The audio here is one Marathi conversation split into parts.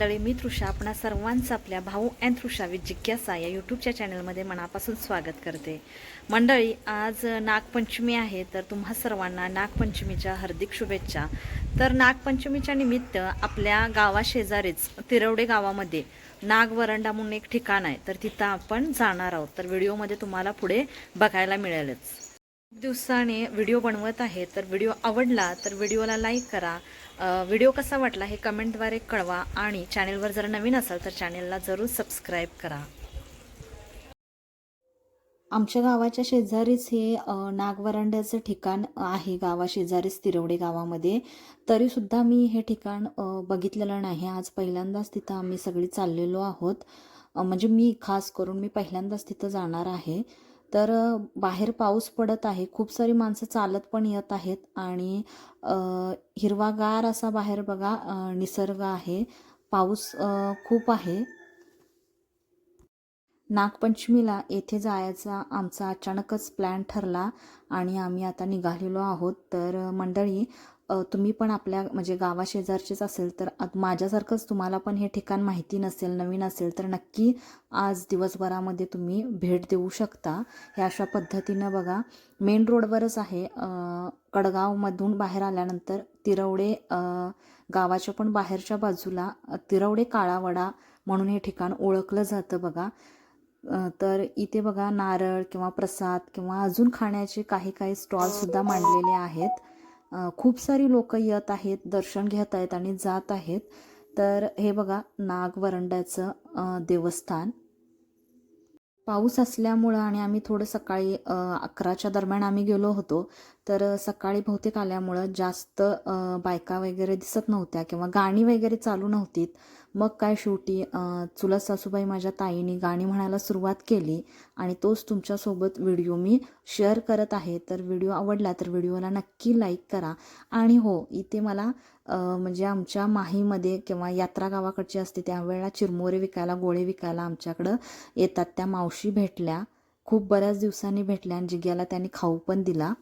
मंडळी मी तृषा. आपणा सर्वांचं आपल्या भाऊ अँड तृषा विथ जिज्ञासा या यूट्यूबच्या चॅनलमध्ये मनापासून स्वागत करते. मंडळी आज नागपंचमी आहे तर तुम्हा सर्वांना नागपंचमीच्या हार्दिक शुभेच्छा. तर नागपंचमीच्या निमित्त आपल्या गावाशेजारीच तिरवडे गावामध्ये नागवरंडा म्हणून एक ठिकाण आहे तर तिथं आपण जाणार आहोत. तर व्हिडिओमध्ये तुम्हाला पुढे बघायला मिळेलच. खूप दिवसाने व्हिडिओ बनवत आहे तर व्हिडिओ आवडला तर व्हिडिओला लाईक करा. व्हिडिओ कसा वाटला हे कमेंटद्वारे कळवा आणि चॅनेलवर जर नवीन असाल तर चॅनेलला जरूर सबस्क्राईब करा. आमच्या गावाच्या शेजारीच हे नागवरांड्याचं ठिकाण आहे गावाशेजारीच तिरवडे गावामध्ये. तरीसुद्धा मी हे ठिकाण बघितलेलं नाही. आज पहिल्यांदाच तिथं आम्ही सगळी चाललेलो आहोत. म्हणजे मी खास करून मी पहिल्यांदाच तिथं जाणार आहे. तर बाहेर पाऊस पडत आहे. खूप सारी माणसं चालत पण येत आहेत आणि हिरवागार असा बाहेर बघा निसर्ग आहे. पाऊस खूप आहे. नागपंचमीला येथे जायचा आमचा अचानकच प्लॅन ठरला आणि आम्ही आता निघालेलो आहोत. तर मंडळी तुम्ही पण आपल्या म्हणजे गावाशेजारचेच असेल तर माझ्यासारखंच तुम्हाला पण हे ठिकाण माहिती नसेल नवीन असेल तर नक्की आज दिवसभरामध्ये तुम्ही भेट देऊ शकता. हे अशा पद्धतीनं बघा मेन रोडवरच आहे. कडगावमधून बाहेर आल्यानंतर तिरवडे गावाच्या पण बाहेरच्या बाजूला तिरवडे काळावडा म्हणून हे ठिकाण ओळखलं जातं बघा. तर इथे बघा नारळ किंवा प्रसाद किंवा अजून खाण्याचे काही काही स्टॉलसुद्धा मांडलेले आहेत. खूप सारी लोक येत आहेत दर्शन घेत आहेत आणि जात आहेत. तर हे बघा नागवरंड्याचं देवस्थान. पाऊस असल्यामुळं आणि आम्ही थोडं सकाळी अकराच्या दरम्यान आम्ही गेलो होतो तर सकाळी बहुतेक आल्यामुळं जास्त बायका वगैरे दिसत नव्हत्या किंवा गाणी वगैरे चालू नव्हतीत. मग काय शेवटी चुलत सासूबाई माझ्या ताईने गाणी म्हणायला सुरुवात केली आणि तोच तुमच्यासोबत व्हिडिओ मी शेअर करत आहे. तर व्हिडिओ आवडला तर व्हिडिओला नक्की लाईक करा. आणि हो इथे मला म्हणजे आमच्या माहीमध्ये किंवा यात्रा गावाकडची असते त्यावेळेला चिरमोरे विकायला गोळे विकायला आमच्याकडं येतात. त्या मावशी भेटल्या खूप बऱ्याच दिवसांनी भेटल्या आणि जिग्याला त्यांनी खाऊ पण दिला.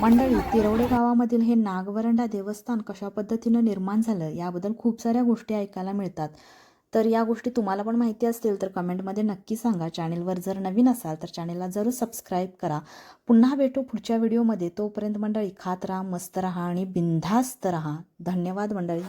मंडळी तिरवडे गावामधील हे नागवरंडा देवस्थान कशा पद्धतीनं निर्माण झालं याबद्दल खूप साऱ्या गोष्टी ऐकायला मिळतात. तर या गोष्टी तुम्हाला पण माहिती असतील तर कमेंटमध्ये नक्की सांगा. चॅनेलवर जर नवीन असाल तर चॅनेलला जरूर सबस्क्राईब करा. पुन्हा भेटू पुढच्या व्हिडिओमध्ये. तोपर्यंत मंडळी खात राहा मस्त राहा आणि बिनधास्त राहा. धन्यवाद मंडळी.